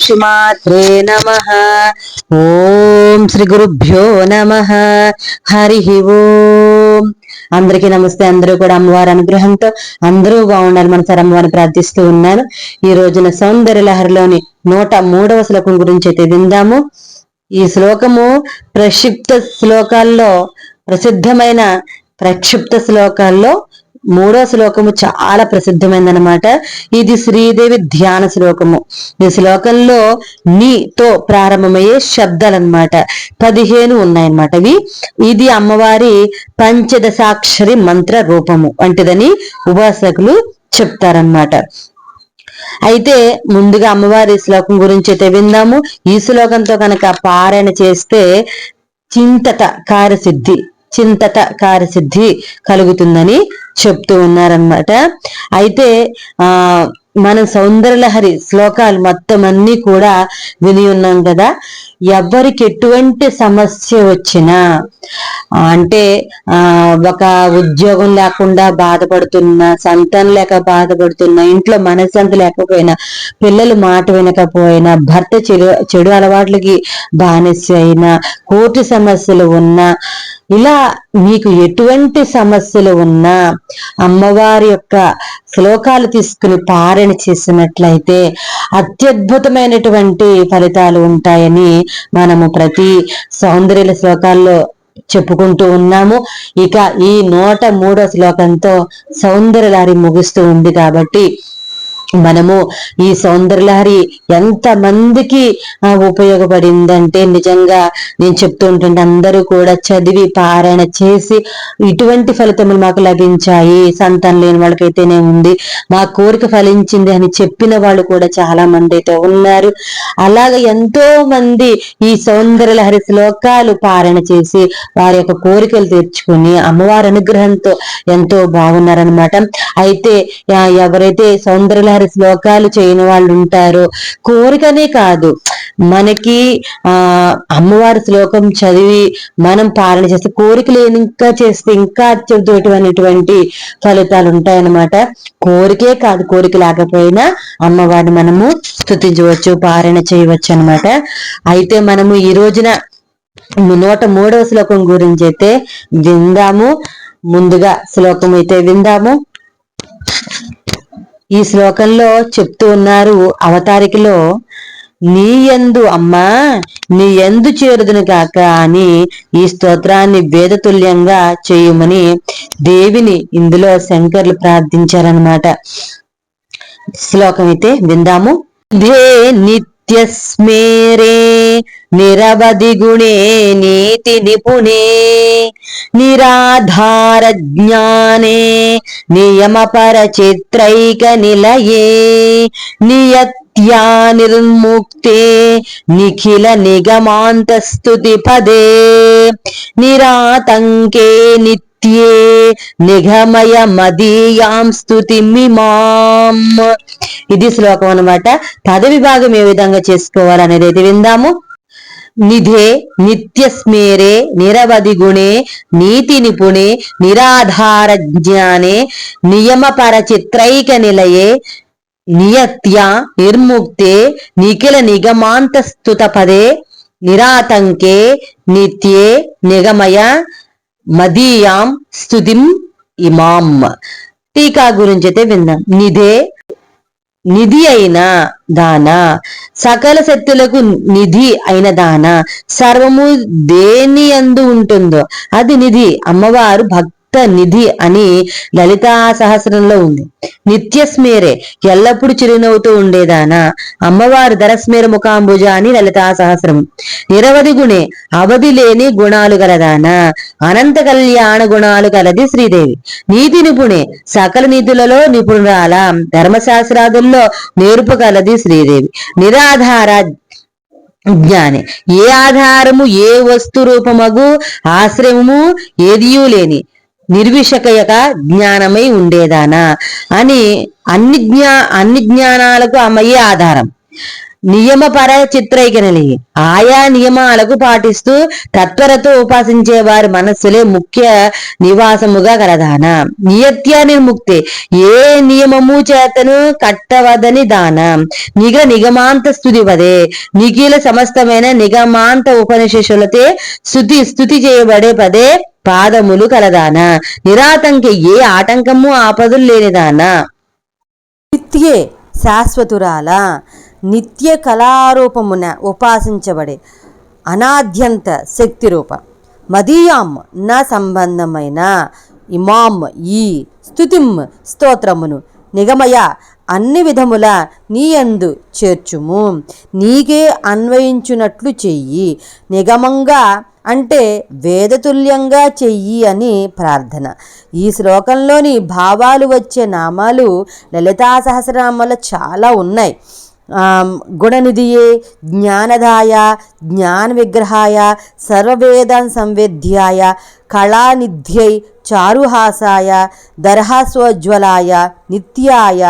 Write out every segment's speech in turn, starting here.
శ్రీమాత్రే నమ. ఓం శ్రీ గురుభ్యో నమ. హరి ఓం. అందరికీ నమస్తే. అందరూ కూడా అమ్మవారి అనుగ్రహంతో అందరూ బాగుండాలి మన సార్ అమ్మవారిని ప్రార్థిస్తూ ఉన్నాను. ఈ రోజున సౌందర్య లహరిలోని నూట మూడవ శ్లోకం గురించి అయితే విందాము. ఈ శ్లోకము ప్రక్షిప్త శ్లోకాల్లో ప్రసిద్ధమైన ప్రక్షిప్త శ్లోకాల్లో మూడో శ్లోకము చాలా ప్రసిద్ధమైందనమాట ఇది శ్రీదేవి ధ్యాన శ్లోకము. ఈ శ్లోకంలో నీతో ప్రారంభమయ్యే శబ్దాలన్నమాట. పదిహేను ఉన్నాయన్నమాట ఇవి. ఇది అమ్మవారి పంచదశాక్షరి మంత్ర రూపము వంటిదని ఉపాసకులు చెప్తారనమాట అయితే ముందుగా అమ్మవారి శ్లోకం గురించి అయితే విందాము. ఈ శ్లోకంతో కనుక పారాయణ చేస్తే చింతట కార్యసిద్ధి చింతట కార్యసిద్ధి కలుగుతుందని చెప్తూ ఉన్నారనమాట అయితే ఆ మన సౌందర్యలహరి శ్లోకాలు మొత్తం అన్ని కూడా విని ఉన్నాం కదా. ఎవరికి ఎటువంటి సమస్య వచ్చినా అంటే ఒక ఉద్యోగం లేకుండా బాధపడుతున్న సంతానం లేక బాధపడుతున్న ఇంట్లో మనశ్శాంతి లేకపోయినా పిల్లలు మాట వినకపోయినా భర్త చెడు చెడు అలవాట్లకి బానిస అయినా కోటి సమస్యలు ఉన్నా ఇలా మీకు ఎటువంటి సమస్యలు ఉన్నా అమ్మవారి యొక్క శ్లోకాలు తీసుకుని పారణ చేసినట్లయితే అత్యద్భుతమైనటువంటి ఫలితాలు ఉంటాయని మనము ప్రతి సౌందర్య శ్లోకాల్లో చెప్పుకుంటూ ఉన్నాము. ఇక ఈ నూట మూడో శ్లోకంతో సౌందర్యలారి ముగుస్తూ ఉంది కాబట్టి మనము ఈ సౌందర్యలహరి ఎంత మందికి ఉపయోగపడిందంటే నిజంగా నేను చెప్తూ ఉంటుంటే అందరూ కూడా చదివి పారాయణ చేసి ఇటువంటి ఫలితములు మాకు లభించాయి. సంతానం లేని వాళ్ళకైతేనే ఉంది. మా కోరిక ఫలించింది అని చెప్పిన వాళ్ళు కూడా చాలా మంది అయితే ఉన్నారు. అలాగ ఎంతో మంది ఈ సౌందర్యలహరి శ్లోకాలు పారాయణ చేసి వారి యొక్క కోరికలు తీర్చుకుని అమ్మవారి అనుగ్రహంతో ఎంతో బాగున్నారనమాట అయితే ఎవరైతే సౌందర్యలహరి వారి శ్లోకాలు చేయని వాళ్ళు ఉంటారు. కోరికనే కాదు. మనకి ఆ అమ్మవారి శ్లోకం చదివి మనం పాలన చేస్తే కోరికలు ఇంకా చేస్తే ఇంకా అత్యద్భుతమైనటువంటి ఫలితాలు ఉంటాయన్నమాట. కోరికే కాదు కోరిక లేకపోయినా అమ్మవారిని మనము స్థుతించవచ్చు పారణ చేయవచ్చు అనమాట అయితే మనము ఈ రోజున నూట మూడవ శ్లోకం గురించి అయితే విందాము. ముందుగా శ్లోకం అయితే విందాము. ఈ శ్లోకంలో చెప్తూ ఉన్నారు అవతారికలో నీ ఎందు అమ్మా నీ ఎందు చేరుదును కాక అని ఈ స్తోత్రాన్ని వేదతుల్యంగా చేయమని దేవిని ఇందులో శంకర్లు ప్రార్థించారనమాట శ్లోకం అయితే విందాము. దే నిత్యస్మేరే నిరవధి గుణే నీతి నిపుణే నిరాధార జ్ఞానే నియమ నిలయే నియత్యా నిర్ముక్తే నిఖిల నిగమాంతస్తుతి పదే నిరాతంకే నిత్యే నిఘమయ మదీయాం స్థుతి మిమాం. ఇది శ్లోకం అనమాట పద విభాగం ఏ విధంగా చేసుకోవాలనేది అయితే విందాము. నిధే నిత్యస్మేరే నిరవధి గుణే నీతి నిపుణే నిరాధార జ్ఞానే నియమపర చిత్రైక నిలయే నియత్య నిర్ముక్తే నిఖిల నిగమాంతస్తుత పదే నిరాతంకే నిత్యే నిగమయ మదీయాం స్తుతిం ఇమాం టీకా గురించి అయితే విందాం. నిధే నిధి అయిన దాన. సకల శక్తులకు నిధి అయిన దాన. సర్వము దేని అందు ఉంటుందో అది నిధి. అమ్మవారు భక్తి నిధి అని లలితా సహస్రంలో ఉంది. నిత్యస్మేరే ఎల్లప్పుడు చిరునవ్వుతూ ఉండేదానా? అమ్మవారు ధరస్మేర ముఖాంబుజ అని లలితా సహస్రం నిరవధి గుణే అవధి లేని గుణాలు గలదానా? అనంత కళ్యాణ గుణాలు కలది శ్రీదేవి. నీతి నిపుణే సకల నిధులలో నిపుణురాల? ధర్మశాస్త్రాదుల్లో నేర్పు కలది శ్రీదేవి. నిరాధార జ్ఞాని ఏ ఆధారము ఏ వస్తు రూపమగు ఆశ్రయము ఏదియూ లేని నిర్విషకయక జ్ఞానమై ఉండేదానా అని అన్ని జ్ఞా అన్ని జ్ఞానాలకు అమ్మయ్యే ఆధారం. నియమపర చిత్రైకనలి. ఆయా నియమాలకు పాటిస్తూ తత్పరతో ఉపాసించే వారి మనస్సులే ముఖ్య నివాసముగా కలదాన. నియత్య నిర్ముక్తి. ఏ నియమము చేతను కట్టవదని దాన. నిగ నిగమాంత స్థుతి వదే నిఖిల సమస్తమైన నిగమాంత ఉపనిషేషులతే స్థుతి స్థుతి చేయబడే పదే పాదములు కలదాన? నిరాతంకి ఏ ఆటంకము ఆపదులు లేనిదానా నిత్యే శాశ్వతురాల నిత్య కళారూపమున ఉపాసించబడే అనాద్యంత శక్తి రూప మదీయాం నా సంబంధమైన ఇమాం ఈ స్థుతిం స్తోత్రమును నిగమయ అన్ని విధముల నీయందు చేర్చుము. నీకే అన్వయించునట్లు చెయ్యి. నిగమంగా అంటే వేదతుల్యంగా చెయ్యి అని ప్రార్థన. ఈ శ్లోకంలోని భావాలు వచ్చే నామాలు లలితా సహస్రనామాలు చాలా ఉన్నాయి. గుణనిధియే జ్ఞానదాయ జ్ఞాన విగ్రహాయ సర్వవేద సంవేద్యాయ కళానిధ్యై చారుహాసాయ దర్హాస్వజ్వలాయ నిత్యాయ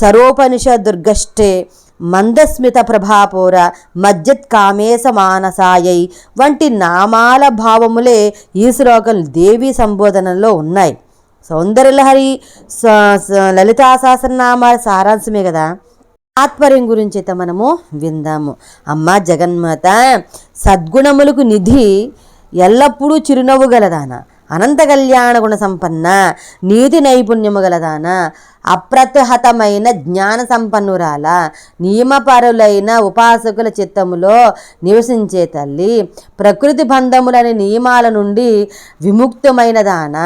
సరోపనిషదుర్గష్టే మందస్మిత ప్రభాపోర మజ్జత్ కామేశ మానసాయై వంటి నామాల భావములే ఈ శ్లోకం దేవి సంబోధనలో ఉన్నాయి. సౌందర్యలహరి స- లలితా సహస్రనామాల సారాంశమే కదా? తాత్పర్యం గురించి అయితే మనము విందాము. అమ్మ జగన్మాత సద్గుణములకు నిధి ఎల్లప్పుడూ చిరునవ్వు గలదాన? అనంత కళ్యాణ గుణ సంపన్న నీతి నైపుణ్యము గలదాన? అప్రతిహతమైన జ్ఞాన సంపన్నురాల నియమపరులైన ఉపాసకుల చిత్తములో నివసించే తల్లి ప్రకృతి బంధములని నియమాల నుండి విముక్తమైన దాన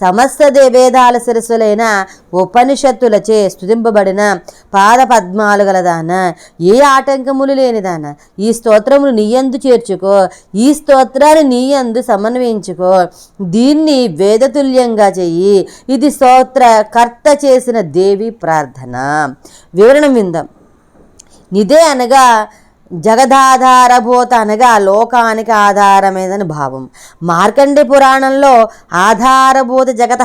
సమస్త దేవేదాల శిరస్సులైన ఉపనిషత్తులచే స్తుతింపబడిన పాద పద్మాలు గలదాన. ఏ ఆటంకములు లేనిదాన. ఈ స్తోత్రములు నీయందు చేర్చుకో. ఈ స్తోత్రాన్ని నీయందు సమన్వయించుకో. దీన్ని వేదతుల్యంగా చెయ్యి. ఇది స్తోత్ర కర్త చేసి చేసిన దేవి ప్రార్థన. వివరణ విందాం. నిదే అనగా జగదాధారభూత అనగా లోకానికి ఆధారమేదని భావం. మార్కండే పురాణంలో ఆధారభూత జగత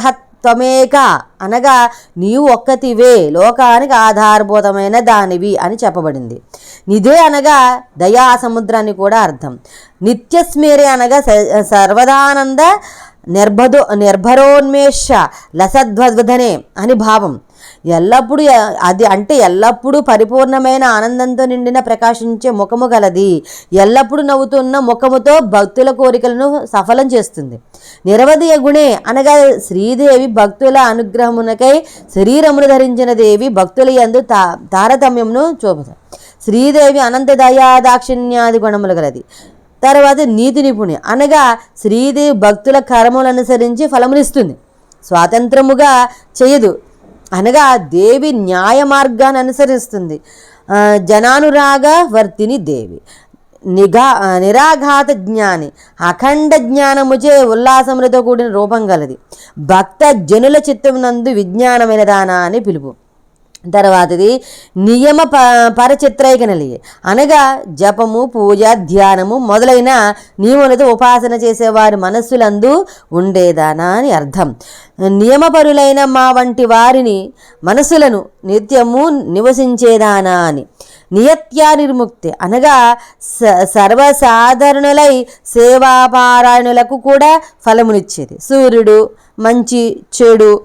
త్వమేక అనగా నీవు ఒక్కతివే లోకానికి ఆధారభూతమైన దానివి అని చెప్పబడింది. నిదే అనగా దయా సముద్రాన్ని కూడా అర్థం. నిత్యస్మేరే అనగా స- సర్వదానంద నిర్భదో నిర్భరోన్మేష లసద్వద్వధనే అని భావం. ఎల్లప్పుడూ అది అంటే ఎల్లప్పుడూ పరిపూర్ణమైన ఆనందంతో నిండిన ప్రకాశించే ముఖము గలది. ఎల్లప్పుడూ నవ్వుతున్న ముఖముతో భక్తుల కోరికలను సఫలం చేస్తుంది. నిరవధియ గుణే అనగా శ్రీదేవి భక్తుల అనుగ్రహమునకై శరీరమును ధరించిన దేవి భక్తుల యందు తా తారతమ్యమును చూపుతారు శ్రీదేవి అనంత దయా దాక్షిణ్యాది గుణములు గలది. తర్వాత నీతి నిపుణి అనగా శ్రీదేవి భక్తుల కర్మలు అనుసరించి ఫలమునిస్తుంది స్వాతంత్రముగా చేయదు. అనగా దేవి న్యాయ మార్గాన్ని అనుసరిస్తుంది. జనానురాగ వర్తిని దేవి. నిఘా నిరాఘాత జ్ఞాని. అఖండ జ్ఞానముచే ఉల్లాసములతో కూడిన రూపం గలది. భక్త జనుల చిత్తమునందు విజ్ఞానమైన దానా అని పిలుపు. తర్వాతది నియమ ప పరచిత్రైకనలి. అనగా జపము పూజ ధ్యానము మొదలైన నియములతో ఉపాసన చేసేవారి మనస్సులందు ఉండేదానా అని అర్థం. నియమపరులైన మా వంటి వారిని మనసులను నిత్యము నివసించేదానా అని. నియత్యా నిర్ముక్తి అనగా స సర్వసాధారణులై సేవాపారాయణులకు కూడా ఫలమునిచ్చేది. సూర్యుడు మంచి చెడు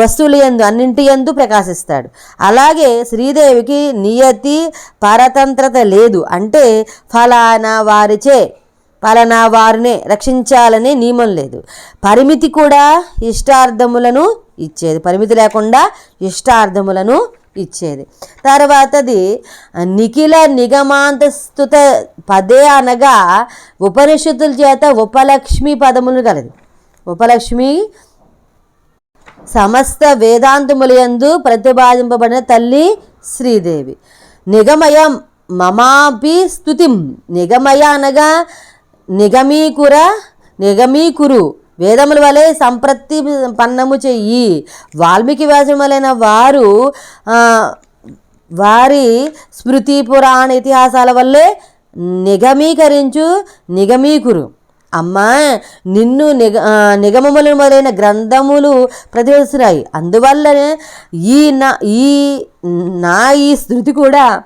వస్తువుల యందు అన్నింటి యందు ప్రకాశిస్తాడు. అలాగే శ్రీదేవికి నియతి పరతంత్రత లేదు. అంటే ఫలానా వారిచే ఫలానా వారినే రక్షించాలనే నియమం లేదు. పరిమితి కూడా ఇష్టార్థములను ఇచ్చేది. పరిమితి లేకుండా ఇష్టార్థములను ఇచ్చేది. తర్వాతది నిఖిల నిగమాంతస్తుత పదే అనగా ఉపనిషత్తుల చేత ఉపలక్ష్మి పదములు కలదు ఉపలక్ష్మి సమస్త వేదాంతములయందు ప్రతిపాదింపబడిన తల్లి శ్రీదేవి. నిగమయ మమాపి స్థుతిం నిగమయ అనగా నిగమీకుర నిగమీకురు. వేదముల వలె సంప్రతి పన్నము చెయ్యి. వాల్మీకి వ్యాసములైన వారు వారి స్మృతి పురాణ ఇతిహాసాల వల్లే నిగమీకరించు నిగమీకురు. అమ్మా నిన్ను నిగ నిగమములు మొదలైన గ్రంథములు ప్రతివస్తున్నాయి అందువల్లనే ఈ నా ఈ నా ఈ స్థుతి కూడా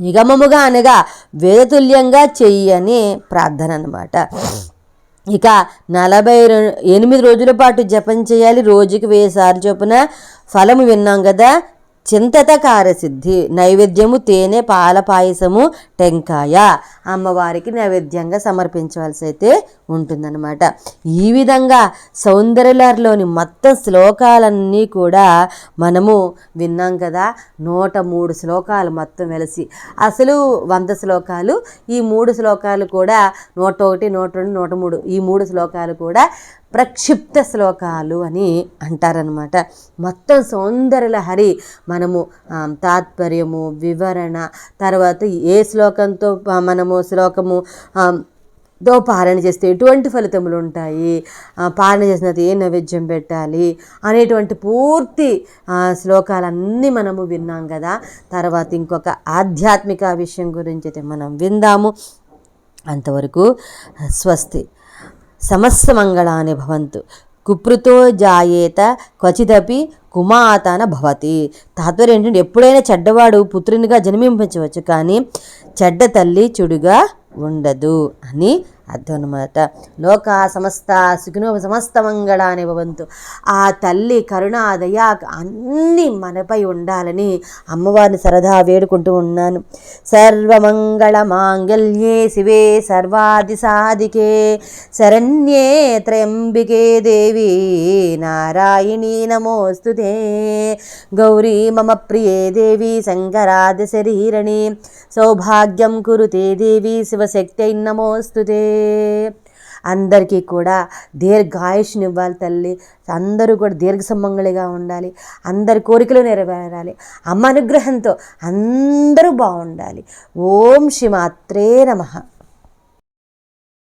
నిగమముగా అనగా వేదతుల్యంగా చెయ్యని ప్రార్థన అన్నమాట. ఇక నలభై ఎనిమిది రోజుల పాటు జపం చేయాలి. రోజుకి వెయ్యి సార్లు చొప్పున ఫలము విన్నాం కదా. చింతతకార సిద్ధి నైవేద్యము తేనె పాల పాయసము టెంకాయ. అమ్మవారికి నైవేద్యంగా సమర్పించవలసి అయితే ఉంటుందన్నమాట. ఈ విధంగా సౌందర్యలలోని మొత్తం శ్లోకాలన్నీ కూడా మనము విన్నాం కదా. నూట మూడు శ్లోకాలు మొత్తం వెలిసి. అసలు వంద శ్లోకాలు ఈ మూడు శ్లోకాలు కూడా నూట ఒకటి నూట రెండు నూట మూడు ఈ మూడు శ్లోకాలు కూడా ప్రక్షిప్త శ్లోకాలు అని అంటారనమాట మొత్తం సౌందర్యలహరి మనము తాత్పర్యము వివరణ తర్వాత ఏ శ్లోకంతో మనము శ్లోకము దో పాలన చేస్తే ఎటువంటి ఫలితములు ఉంటాయి? పాలన చేసిన తర్వాత ఏ నైవేద్యం పెట్టాలి? అనేటువంటి పూర్తి శ్లోకాలన్నీ మనము విన్నాం కదా. తర్వాత ఇంకొక ఆధ్యాత్మిక విషయం గురించి అయితే మనం విందాము. అంతవరకు స్వస్తి. సమస్త మంగళాన్ని భవంతు. కుప్రుతో జాయేత క్వచిదపి కుమాతన భవతి. తాత్పర్యం ఏంటంటే ఎప్పుడైనా చెడ్డవాడు పుత్రునిగా జన్మింపించవచ్చు కానీ చెడ్డ తల్లి చెడుగా ఉండదు అని అర్థం లోక సమస్త సుఖినో సమస్త మంగళాని భవంతు. ఆ తల్లి కరుణ దయా అన్నీ మనపై ఉండాలని అమ్మవారిని సరదా వేడుకుంటూ ఉన్నాను. సర్వమంగళ మాంగళ్యే శివే సర్వాది సాధికే. శరణ్యే త్రయంబికే దేవి నారాయణీ నమోస్తుతే. గౌరీ మమ ప్రియే దేవి శంకరాది శరీరణి. సౌభాగ్యం కురుతే దేవి శివశక్తి నమోస్తుతే. అందరికీ కూడా దీర్ఘాయుష్నివ్వాలి తల్లి. అందరూ కూడా దీర్ఘ సుమంగళిగా ఉండాలి. అందరి కోరికలు నెరవేరాలి. అమ్మ అనుగ్రహంతో అందరూ బాగుండాలి. ఓం శ్రీ మాత్రే నమః.